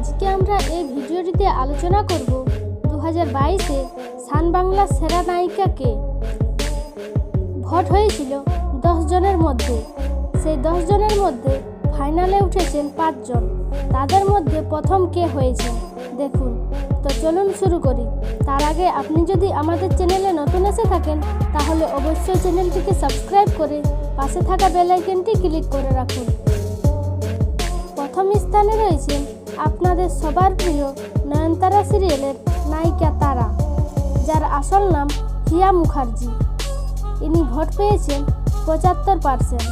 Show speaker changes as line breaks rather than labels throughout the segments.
আজকে আমরা এই ভিডিওটিতে আলোচনা করব দু হাজার বাইশে সান বাংলার সেরা নায়িকাকে। ভোট হয়েছিল জনের মধ্যে। সেই জনের মধ্যে ফাইনালে উঠেছেন পাঁচজন। তাদের মধ্যে প্রথম কে হয়েছে? দেখুন। তো চলুন শুরু করি। তার আগে আপনি যদি আমাদের চ্যানেলে নতুন এসে থাকেন, তাহলে অবশ্যই চ্যানেলটিকে সাবস্ক্রাইব করে পাশে থাকা বেল আইকনটি ক্লিক করে রাখুন। প্রথম স্থানে রয়েছেন আপনাদের সবার প্রিয় নয়নতারা সিরিয়ালের নায়িকা তারা, যার আসল নাম হিয়া মুখার্জি। ইনি ভোট পেয়েছেন পঁচাত্তর পার্সেন্ট।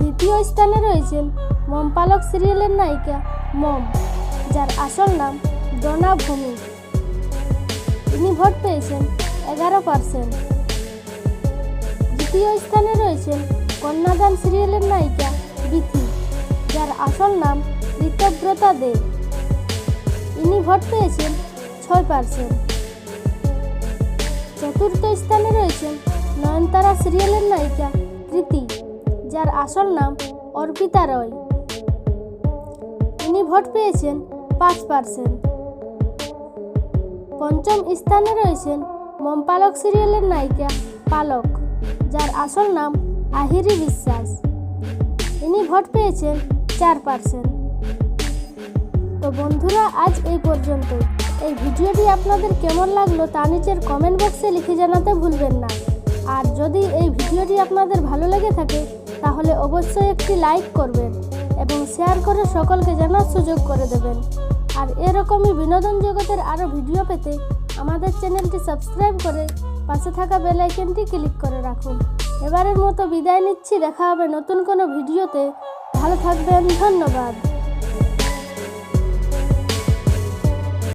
দ্বিতীয় স্থানে রয়েছেন মমপালক সিরিয়ালের নায়িকা মম, যার আসল নাম ডোনা ভূমি। ইনি ভোট পেয়েছেন এগারো পার্সেন্ট। দ্বিতীয় স্থানে রয়েছেন কন্যাদান সিরিয়ালের নায়িকা বিথি। যার আসল নাম ঋতব্রতা দে ইনি ভোট পেয়েছেন ছয় পার্সেন্ট চতুর্থ স্থানে রয়েছেন নয়নতারা সিরিয়ালের নায়িকা কৃতি, যার আসল নাম অর্পিতা রয়। ইনি ভোট পেয়েছেন পাঁচ পার্সেন্ট পঞ্চম স্থানে রয়েছেন মমপালক সিরিয়ালের নায়িকা পালক, যার আসল নাম আহিরি বিশ্বাস। ইনি ভোট পেয়েছেন চার পার্সেন্ট তো বন্ধুরা, আজ এই পর্যন্ত এই ভিডিওটি আপনাদের কেমন লাগল তা নিচের কমেন্ট বক্সে লিখে জানাতে ভুলবেন না। আর যদি এই ভিডিওটি আপনাদের ভালো লেগে থাকে, তাহলে অবশ্যই একটি লাইক করবেন এবং শেয়ার করে সকলকে জানার সুযোগ করে দেবেন। আর এরকমই বিনোদন জগতের আরও ভিডিও পেতে আমাদের চ্যানেলটি সাবস্ক্রাইব করে পাশে থাকা বেল আইকনটি ক্লিক করে রাখুন। এবারের মতো বিদায় নিচ্ছি, দেখা হবে নতুন কোনো ভিডিওতে। ভালো থাকবেন ধন্যবাদ।